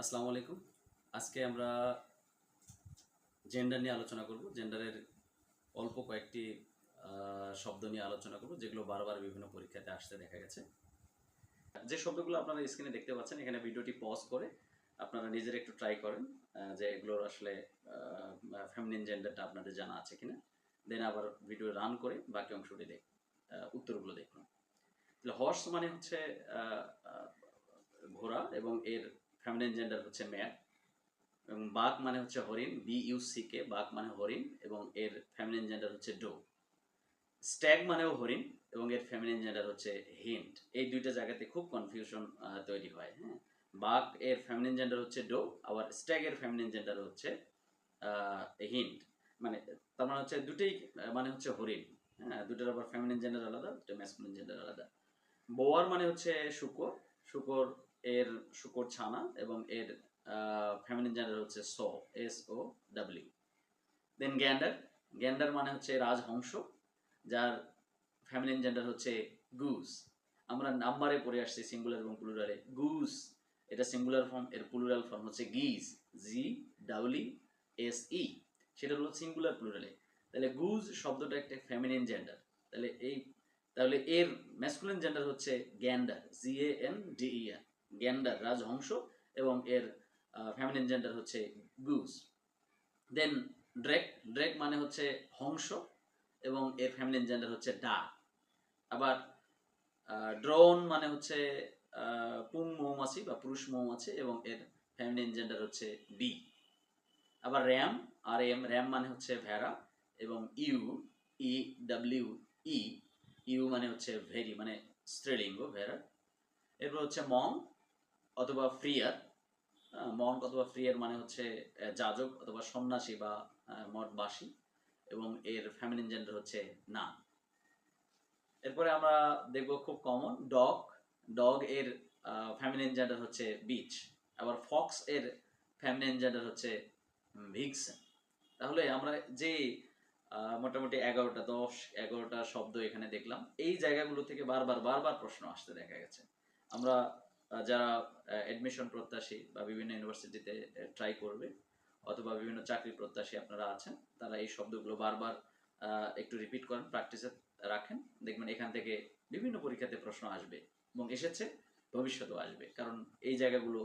আসসালামু আলাইকুম। আজকে আমরা জেন্ডার নিয়ে আলোচনা করব। জেন্ডারের অল্প কয়েকটি শব্দ নিয়ে আলোচনা করব, যেগুলো বারবার বিভিন্ন পরীক্ষাতে আসতে দেখা গেছে। যে শব্দগুলো আপনারা স্ক্রিনে দেখতে পাচ্ছেন, এখানে ভিডিওটি পজ করে আপনারা নিজেরা একটু ট্রাই করেন যে এগুলোর আসলে ফেমিনিন জেন্ডারটা আপনাদের জানা আছে কিনা। দেন আবার ভিডিও রান করে বাকি অংশটি দেখ উত্তরগুলো দেখুন। হর্স মানে হচ্ছে ঘোড়া এবং এর ফেমিনিন জেন্ডার হচ্ছে ম্যাট এবং বাঘ মানে হচ্ছে হরিণ বি ইউ সি কে বাঘ মানে হরিণ এবং এর ফেমিনিন জেন্ডার হচ্ছে ডো স্ট্যাগ মানেও হরিণ এবং এর ফেমিনিন জেন্ডার হচ্ছে হিন্ট এই দুইটা জায়গাতে খুব কনফিউশন তৈরি হয় হ্যাঁ। বাঘ এর ফেমিনিন জেন্ডার হচ্ছে ডো আবার স্ট্যাগ এর ফেমিনিন জেন্ডার হচ্ছে হিন্ট মানে তার মানে হচ্ছে দুটোই মানে হচ্ছে হরিণ হ্যাঁ। দুটোর আবার ফেমিনিন জেন্ডার আলাদা, দুটো ম্যাসকুলিন জেন্ডার আলাদা। বোয়ার মানে হচ্ছে শুকর শুকর এর শুকর ছানা এবং এর ফ্যামিলি জেন্ডার হচ্ছে sow S O W then gander gander মানে হচ্ছে রাজহংস, যার ফ্যামিলিন জেন্ডার হচ্ছে গুস আমরা নাম্বারে পড়ে আসছি সিঙ্গুলার এবং প্লুরালে গুস এটা সিঙ্গুলার ফর্ম এর প্লুরাল ফর্ম হচ্ছে গিজ জি ডাব্লি এস ই সেটা হলো সিঙ্গুলার প্লুরালে তাহলে গুজ শব্দটা একটা ফ্যামিলিন জেন্ডার তাহলে এই, তাহলে এর ম্যাসকুলিন জেন্ডার হচ্ছে গ্যান্ডার জি এ এন ডি ই আর গ্যান্ডার রাজহংস এবং এর ফ্যামিলিন জেন্ডার হচ্ছে গুজ দেন ড্রেক ড্রেক মানে হচ্ছে হংস এবং এর ফ্যামিলিন জেন্ডার হচ্ছে ডা। আবার ড্রোন মানে হচ্ছে পুং মৌমাছি বা পুরুষ মৌমাছি এবং এর ফ্যামিলিন জেন্ডার হচ্ছে বি আবার র্যাম আর এম র্যাম মানে হচ্ছে ভেড়া এবং ewe E W E ewe মানে হচ্ছে ভেরি মানে স্ত্রীলিঙ্গ, ভেড়া। এরপর হচ্ছে মং অথবা ফ্রিয়ার মঙ্ক অথবা ফ্রিয়ার মানে হচ্ছে যাজক অথবা সন্ন্যাসী বা মঠবাসী এবং এর ফ্যামিলিন জেন্ডার হচ্ছে না এরপরে আমরা দেখব খুব কমন ডগ ডগ এর ফ্যামিলিন জেন্ডার হচ্ছে বিচ আবার ফক্স এর ফ্যামিলিন জেন্ডার হচ্ছে ভিক্সেন তাহলে আমরা যে মোটামুটি এগারোটা দশ, এগারোটা শব্দ এখানে দেখলাম, এই জায়গাগুলো থেকে বারবার বারবার প্রশ্ন আসতে দেখা গেছে। আমরা যারা অ্যাডমিশন প্রত্যাশী বা বিভিন্ন ইউনিভার্সিটিতে ট্রাই করবে অথবা বিভিন্ন চাকরি প্রত্যাশী আপনারা আছেন, তারা এই শব্দগুলো বারবার একটু রিপিট করেন প্র্যাকটিসে রাখেন। দেখবেন এখান থেকে বিভিন্ন পরীক্ষাতে প্রশ্ন আসবে এবং এসেছে, ভবিষ্যতেও আসবে। কারণ এই জায়গাগুলো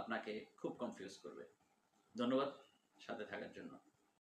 আপনাকে খুব কনফিউজ করবে। ধন্যবাদ, সাথে থাকার জন্য।